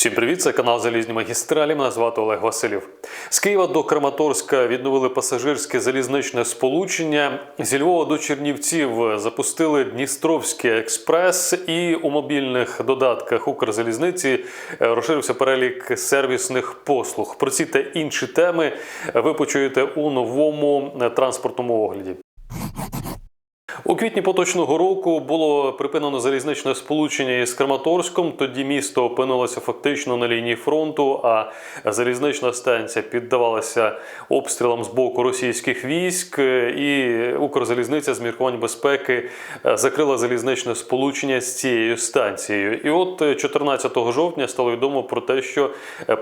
Всім привіт, це канал Залізні магістралі. Мене звати Олег Василів. З Києва до Краматорська відновили пасажирське залізничне сполучення. Зі Львова до Чернівців запустили Дністровський експрес, і у мобільних додатках Укрзалізниці розширився перелік сервісних послуг. Про ці та інші теми ви почуєте у новому транспортному огляді. Квітні поточного року було припинено залізничне сполучення із Краматорськом. Тоді місто опинилося фактично на лінії фронту, а залізнична станція піддавалася обстрілам з боку російських військ. І Укрзалізниця з міркувань безпеки закрила залізничне сполучення з цією станцією. І от 14 жовтня стало відомо про те, що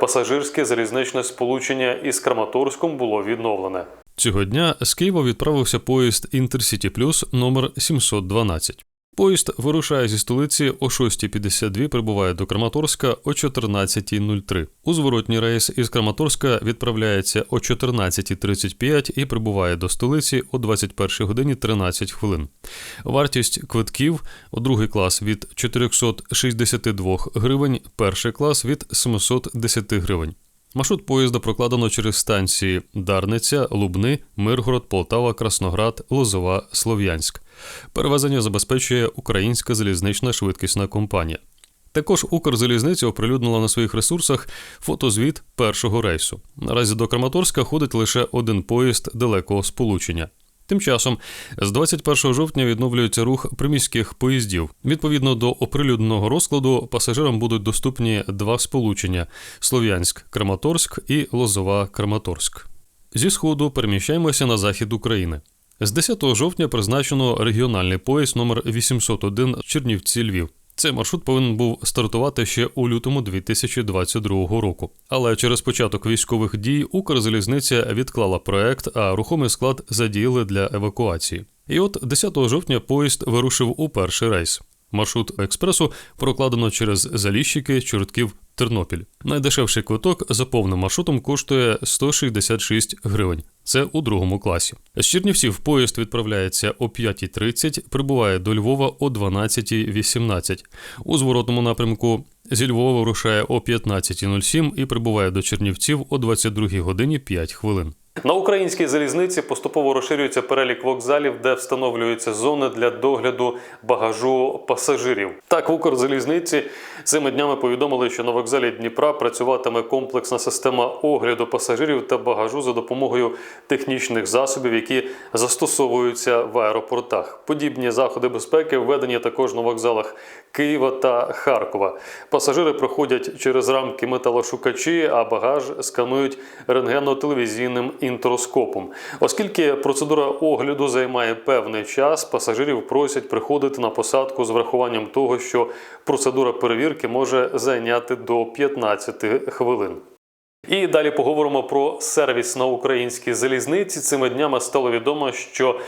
пасажирське залізничне сполучення із Краматорськом було відновлене. Цього дня з Києва відправився поїзд Інтерсіті Плюс номер 712. Поїзд вирушає зі столиці о 6.52, прибуває до Краматорська о 14.03. У зворотній рейс із Краматорська відправляється о 14.35 і прибуває до столиці о 21 годині 13 хвилин. Вартість квитків у другий клас від 462 гривень, перший клас від 710 гривень. Маршрут поїзда прокладено через станції Дарниця, Лубни, Миргород, Полтава, Красноград, Лозова, Слов'янськ. Перевезення забезпечує Українська залізнична швидкісна компанія. Також Укрзалізниця оприлюднила на своїх ресурсах фотозвіт першого рейсу. Наразі до Краматорська ходить лише один поїзд далекого сполучення. Тим часом, з 21 жовтня відновлюється рух приміських поїздів. Відповідно до оприлюдненого розкладу, пасажирам будуть доступні два сполучення: Слов'янськ-Краматорськ і Лозова-Краматорськ. Зі сходу переміщаємося на захід України. З 10 жовтня призначено регіональний поїзд номер 801 Чернівці Львів. Цей маршрут повинен був стартувати ще у лютому 2022 року. Але через початок військових дій Укрзалізниця відклала проект, а рухомий склад задіяли для евакуації. І от 10 жовтня поїзд вирушив у перший рейс. Маршрут експресу прокладено через Заліщики, Чортків, Тернопіль. Найдешевший квиток за повним маршрутом коштує 166 гривень. Це у другому класі. З Чернівців поїзд відправляється о 5.30, прибуває до Львова о 12.18. У зворотному напрямку зі Львова вирушає о 15.07 і прибуває до Чернівців о 22 годині 5 хвилин. На українській залізниці поступово розширюється перелік вокзалів, де встановлюються зони для догляду багажу пасажирів. Так, в Укрзалізниці цими днями повідомили, що на вокзалі Дніпра працюватиме комплексна система огляду пасажирів та багажу за допомогою технічних засобів, які застосовуються в аеропортах. Подібні заходи безпеки введені також на вокзалах Києва та Харкова. Пасажири проходять через рамки металошукачі, а багаж сканують рентгенно-телевізійним інтроскопом. Оскільки процедура огляду займає певний час, пасажирів просять приходити на посадку з врахуванням того, що процедура перевірки може зайняти до 15 хвилин. І далі поговоримо про сервіс на українській залізниці. Цими днями стало відомо, що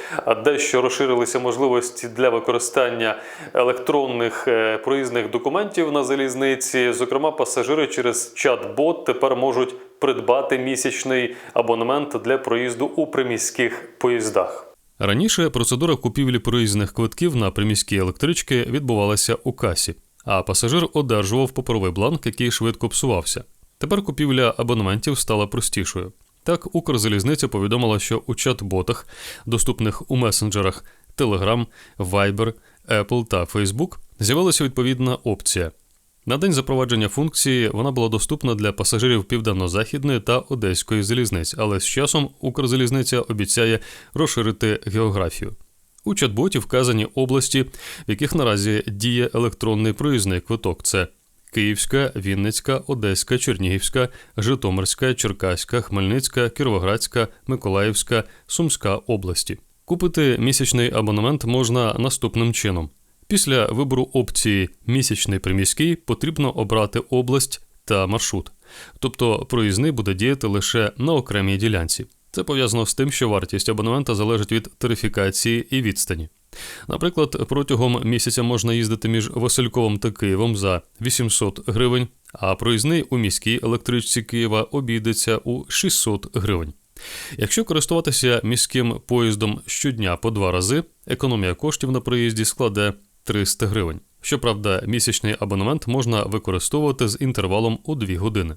дещо розширилися можливості для використання електронних е, проїзних документів на залізниці. Зокрема, пасажири через чат-бот тепер можуть придбати місячний абонемент для проїзду у приміських поїздах. Раніше процедура купівлі проїзних квитків на приміські електрички відбувалася у касі, а пасажир одержував паперовий бланк, який швидко псувався. Тепер купівля абонементів стала простішою. Так, Укрзалізниця повідомила, що у чат-ботах, доступних у месенджерах Telegram, Viber, Apple та Facebook, з'явилася відповідна опція. На день запровадження функції вона була доступна для пасажирів Південно-Західної та Одеської залізниць, але з часом Укрзалізниця обіцяє розширити географію. У чат-боті вказані області, в яких наразі діє електронний проїзний квиток. Це Київська, Вінницька, Одеська, Чернігівська, Житомирська, Черкаська, Хмельницька, Кіровоградська, Миколаївська, Сумська області. Купити місячний абонемент можна наступним чином. Після вибору опції Місячний приміський потрібно обрати область та маршрут. Тобто проїзний буде діяти лише на окремій ділянці. Це пов'язано з тим, що вартість абонемента залежить від тарифікації і відстані. Наприклад, протягом місяця можна їздити між Васильковим та Києвом за 800 гривень, а проїзний у міській електричці Києва обійдеться у 600 гривень. Якщо користуватися міським поїздом щодня по два рази, економія коштів на проїзді складе 300 гривень. Щоправда, місячний абонемент можна використовувати з інтервалом у 2 години.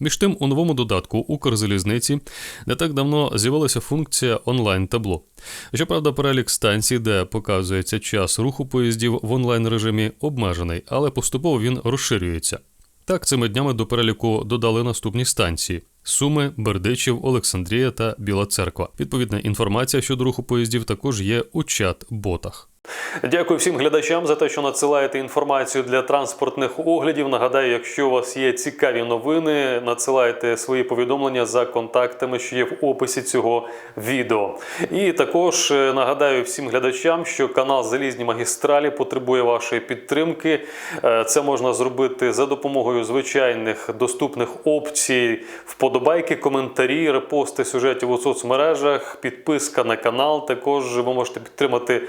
Між тим, у новому додатку Укрзалізниці не так давно з'явилася функція онлайн-табло. Щоправда, перелік станцій, де показується час руху поїздів в онлайн режимі, обмежений, але поступово він розширюється. Так, цими днями до переліку додали наступні станції: Суми, Бердичів, Олександрія та Біла Церква. Відповідна інформація щодо руху поїздів також є у чат-ботах. Дякую всім глядачам за те, що надсилаєте інформацію для транспортних оглядів. Нагадаю, якщо у вас є цікаві новини, надсилайте свої повідомлення за контактами, що є в описі цього відео. І також е, нагадаю всім глядачам, що канал Залізні магістралі потребує вашої підтримки. Е, Це можна зробити за допомогою звичайних доступних опцій, вподобайки, коментарі, репости сюжетів у соцмережах, підписка на канал. Також ви можете підтримати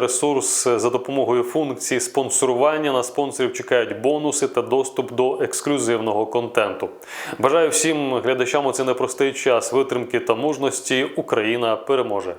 ресурс за допомогою функції спонсорування. На спонсорів чекають бонуси та доступ до ексклюзивного контенту. Бажаю всім глядачам у цей непростий час витримки та мужності. Україна переможе.